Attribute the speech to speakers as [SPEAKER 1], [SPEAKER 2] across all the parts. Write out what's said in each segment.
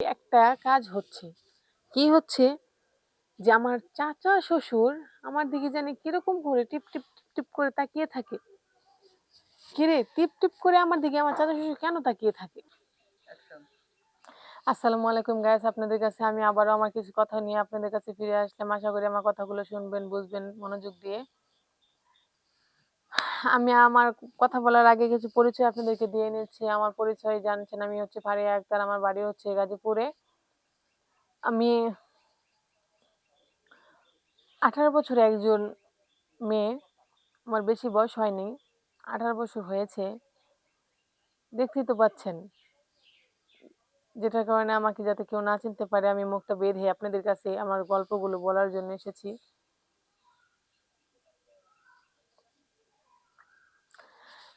[SPEAKER 1] একটা কাজ হচ্ছে। কি হচ্ছে যে আমার চাচা শ্বশুর আমার দিকে জানি কীরকম করে টিপ টিপ টিপ টিপ করে তাকিয়ে থাকে। কিরে টিপ টিপ করে আমার দিকে আমার চাচা শ্বশুর কেন তাকিয়ে থাকে? আসসালামু আলাইকুম গাইস আপনাদের কাছে আমি আবারও আমার কিছু কথা নিয়ে আপনাদের কাছে ফিরে আসলাম। আশা করি আমার কথাগুলো শুনবেন বুঝবেন মনোযোগ দিয়ে। আমি আমার কথা বলার আগে কিছু পরিচয় আপনাদেরকে দিয়ে নিচ্ছি। আমার পরিচয় জানছেন আমি হচ্ছে ফারিয়া আক্তার, আমার বাড়ি হচ্ছে গাজীপুরে। আমি আঠারো বছরের একজন মেয়ে, আমার বেশি বয়স হয়নি, আঠারো বছর হয়েছে। দেখতেই তো পাচ্ছেন, যেটার কারণে আমাকে যাতে কেউ না চিনতে পারে, আমি মুখটা বেঁধে আপনাদের কাছে আমার গল্পগুলো বলার জন্য এসেছি।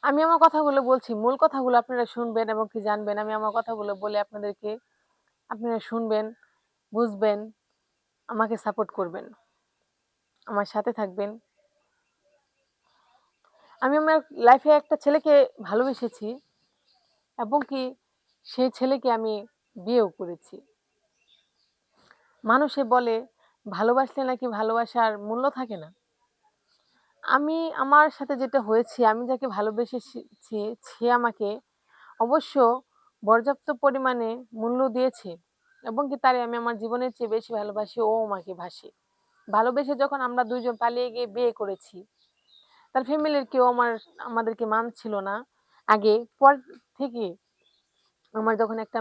[SPEAKER 1] আমি আমার কথাগুলো বলছি। মূল কথাগুলো আপনারা শুনবেন এবং কি জানবেন। আমি আমার কথাগুলো বলে আপনাদেরকে, আপনারা শুনবেন, বুঝবেন, আমাকে সাপোর্ট করবেন। আমার সাথে থাকবেন। আমি আমার লাইফে একটা ছেলেকে ভালোবেসেছি এবং কি সেই ছেলেকে আমি বিয়েও করেছি। মানুষে বলে, ভালোবাসলে নাকি ভালোবাসার মূল্য থাকে না? আমি আমার সাথে যেটা হয়েছে, আমি যাকে ভালোবেসেছি সে আমাকে অবশ্য পর্যাপ্ত পরিমাণে মূল্য দিয়েছে এবং কি তারে আমি আমার জীবনের চেয়ে বেশি ভালোবাসি, ও আমাকে ভাসে। ভালোবেসে যখন আমরা দুইজন পালিয়ে গিয়ে বিয়ে করেছি, তার ফ্যামিলির কেউ আমার, আমাদেরকে মানছিল না। আগে, পর থেকে আমার যখন একটা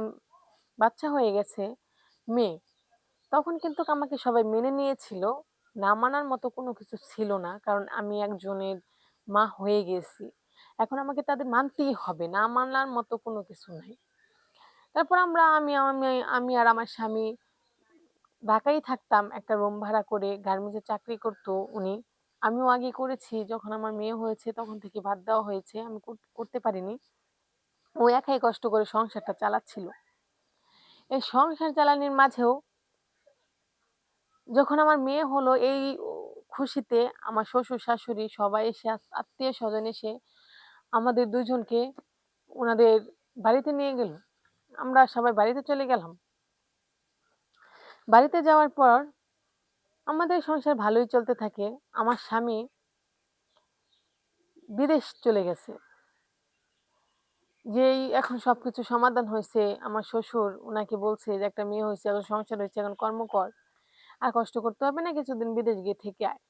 [SPEAKER 1] বাচ্চা হয়ে গেছে, মেয়ে, তখন কিন্তু আমাকে সবাই মেনে নিয়েছিল। না মানার মতো কোনো কিছু ছিল না। কারণ আমি একজনের মা হয়ে গেছি। এখন আমাকে তাদের মানতেই হবে। না মানার মতো কোনো কিছু নাই। তারপর আমরা, আমি আমি আমি আর আমার স্বামী ঢাকায় থাকতাম। একটা রুম ভাড়া করে গার্মেন্টসে চাকরি করতো উনি। আমিও আগে করেছি। যখন আমার মেয়ে হয়েছে তখন থেকে বাদ দেওয়া হয়েছে। আমি করতে পারিনি। ও একাই কষ্ট করে সংসারটা চালাচ্ছিল। এই সংসার চালানির মাঝেও যখন আমার মেয়ে হলো, এই খুশিতে আমার শ্বশুর, শাশুড়ি সবাই এসে আত্মীয় স্বজন এসে আমাদের দুজনকে ওনাদের বাড়িতে নিয়ে গেল। আমরা সবাই বাড়িতে চলে গেলাম। বাড়িতে যাওয়ার পর আমাদের সংসার ভালোই চলতে থাকে। আমার স্বামী বিদেশ চলে গেছে। যেই এখন সবকিছু সমাধান হয়েছে, আমার শ্বশুর ওনাকে বলছে যে, একটা মেয়ে হয়েছে, এখন সংসার হয়েছে, এখন কর্ম কর। আর কষ্ট করতে হবে না, কিছুদিন বিদেশ গিয়ে থেকে আয়।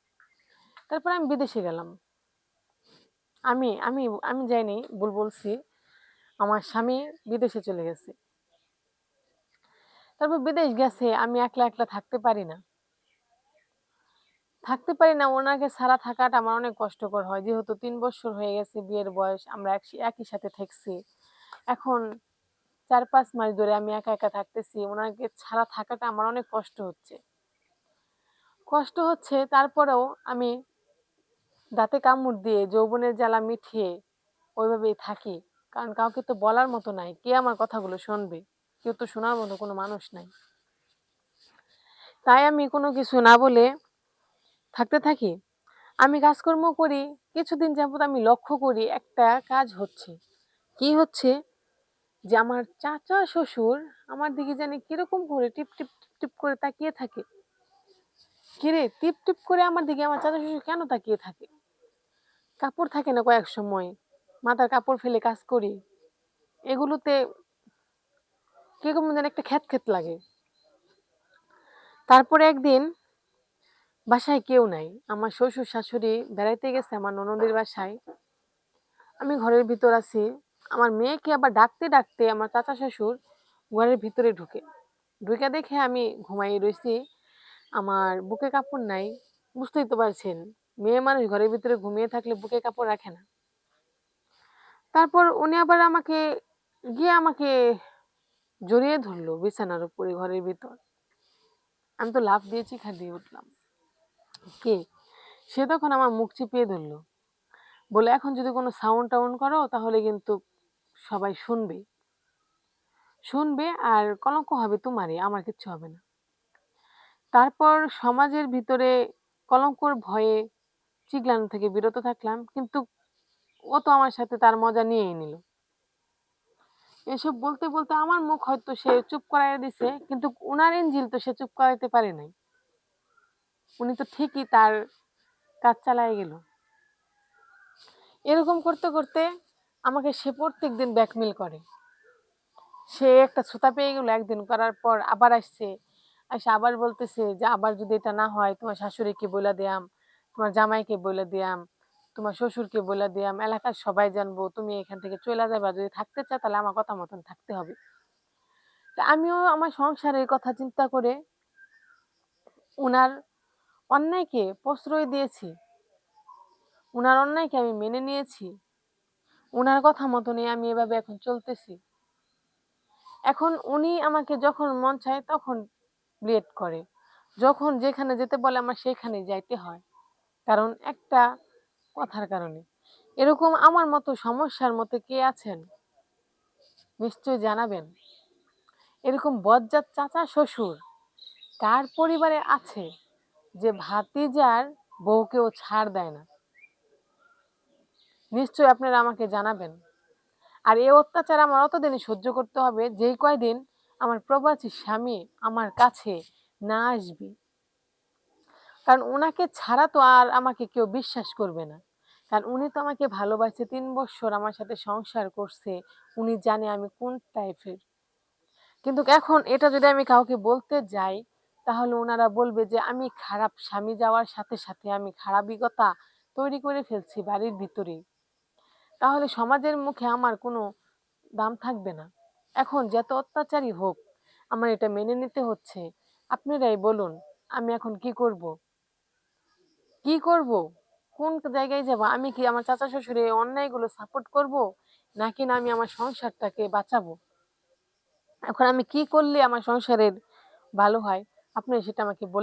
[SPEAKER 1] তারপর আমি বিদেশে গেলাম। আমি আমি আমি যাইনি, ভুল বলছি। আমার স্বামী বিদেশে চলে গেছে। তারপর বিদেশ গেছে, আমি একলা একলা থাকতে পারি না। থাকতে পারি না, ওনাকে ছাড়া থাকাটা আমার অনেক কষ্টকর হয়। যেহেতু তিন বছর হয়ে গেছে বিয়ের বয়স, আমরা একই সাথে থাকছি। এখন চার, পাঁচ মাস ধরে আমি একা একা থাকতেছি। ওনাকে ছাড়া থাকাটা আমার অনেক কষ্ট হচ্ছে। কষ্ট হচ্ছে, তারপরেও আমি দাঁতে কামড় দিয়ে যৌবনের জ্বালা মিঠিয়ে ওইভাবেই থাকি। কারণ কাউকে তো বলার মতো নাই, কে আমার কথাগুলো শুনবে? কেউ তো শোনার মতো কোনো মানুষ নাই। তাই আমি কোনো কিছু না বলে থাকতে থাকি। আমি কাজকর্ম করি, কিছুদিন যাবত আমি লক্ষ্য করি একটা কাজ হচ্ছে। কি হচ্ছে? যে আমার চাচা, শ্বশুর আমার দিকে জানি কীরকম করে টিপ টিপ টিপ করে তাকিয়ে থাকে। কিরে টিপ টিপ করে আমার দিকে আমার চাচা শ্বশুর কেন তাকিয়ে থাকে? কাপড় থাকে না কয়েক সময়। মাথার কাপড় ফেলে কাজ করি। এগুলোতে কীরকম যেন একটা খ্যাত খ্যাত লাগে। তারপরে একদিন বাসায় কেউ নাই। আমার শ্বশুর শাশুড়ি বেড়াইতে গেছে আমার ননদের বাসায়। আমি ঘরের ভিতর আছি। আমার মেয়েকে আবার ডাকতে ডাকতে আমার চাচা শ্বশুর ঘরের ভিতরে ঢুকে। ঢুকে দেখে আমি ঘুমাই রয়েছি আমার বুকে কাপড় নাই, বুঝতেই তো পারছেন। মেয়ে মানুষ ঘরের ভিতরে ঘুমিয়ে থাকলে বুকে কাপড় রাখে না। তারপর উনি আবার আমাকে, গিয়ে আমাকে জড়িয়ে ধরলো বিছানার উপরে ঘরের ভিতর। আমি তো লাভ দিয়েছি খা দিয়ে উঠলাম। কে? সে তখন আমার মুখ চিপিয়ে ধরলো। বলে, এখন যদি কোনো সাউন্ড টাউন্ড করো, তাহলে কিন্তু সবাই শুনবে। শুনবে আর কলঙ্ক হবে তোমারই, আমার কিচ্ছু হবে না। তারপর সমাজের ভিতরে কলঙ্কর ভয়ে চিগলানো থেকে বিরত থাকলাম কিন্তু ও তো আমার সাথে তার মজা নিয়েই নিল এসব বলতে, বলতে আমার মুখ হয়তো সে চুপ করাইয়া দিছে। কিন্তু উনার ইনজিল তো সে চুপ করাইতে পারে নাই। উনি তো ঠিকই তার কাজ চালায় গেল। এরকম করতে, করতে আমাকে সে প্রত্যেকদিন ব্ল্যাকমেইল করে। সে একটা ছুতা পেয়ে গেল একদিন করার পর আবার আসছে। আইসা আবার বলতেছে যে, "আবার যদি এটা না হয় তোমার শাশুড়িকে বলে দিয়াম, তোমার জামাইকে বলে দিয়াম, তোমার শ্বশুরকে বলে দিয়াম, এলাকার সবাই জানব তুমি এখান থেকে চইলা যাবা। যদি থাকতে চাও তাহলে আমার কথা মতন থাকতে হবে।" তা আমিও আমার সংসারের কথা চিন্তা করে উনার অন্যায়কে প্রশ্রয় দিয়েছি। উনার অন্যায়কে আমি মেনে নিয়েছি। উনার কথা মতনই আমি এভাবে এখন চলতেছি। এখন উনি আমাকে যখন মন চায় তখন বিয়েট করে। যখন যেখানে যেতে বলে আমার সেখানেই যাইতে হয়। কারণ একটা কথার কারণে। এরকম আমার মতো সমস্যার মধ্যে কে আছেন? নিশ্চয়ই জানাবেন। এরকম বজ্জাত চাচা শ্বশুর কার পরিবারে আছে যে ভাতিজার বউকেও ছাড় দেয় না? নিশ্চয়ই আপনারা আমাকে জানাবেন। আর এই অত্যাচার আমার অতদিনই সহ্য করতে হবে, যেই কয়দিন আমার প্রবাসী স্বামী আমার কাছে না আসবে। কারণ ওনাকে ছাড়া তো আর আমাকে কেউ বিশ্বাস করবে না। কারণ উনি তো আমাকে ভালোবাসে তিন বৎসর আমার সাথে সংসার করছে। উনি জানে আমি কোন টাইপের। কিন্তু এখন এটা যদি আমি কাউকে বলতে যাই তাহলে ওনারা বলবে যে আমি খারাপ স্বামী যাওয়ার সাথে, সাথে আমি খারাপিকতা তৈরি করে ফেলছি বাড়ির ভিতরেই। তাহলে সমাজের মুখে আমার কোনো দাম থাকবে না। এখন যত অত্যাচারই হোক, আমার এটা মেনে নিতে হচ্ছে। আপনারাই বলুন, আমি এখন কি করব? কি করব? কোন জায়গায় যাব? আমি কি আমার চাচা শ্বশুরের এই অন্যায়গুলো সাপোর্ট করব? নাকি না আমি আমার সংসারটাকে বাঁচাবো? এখন আমি কি করলে আমার সংসারের ভালো হয়? আপনি সেটা আমাকে বলে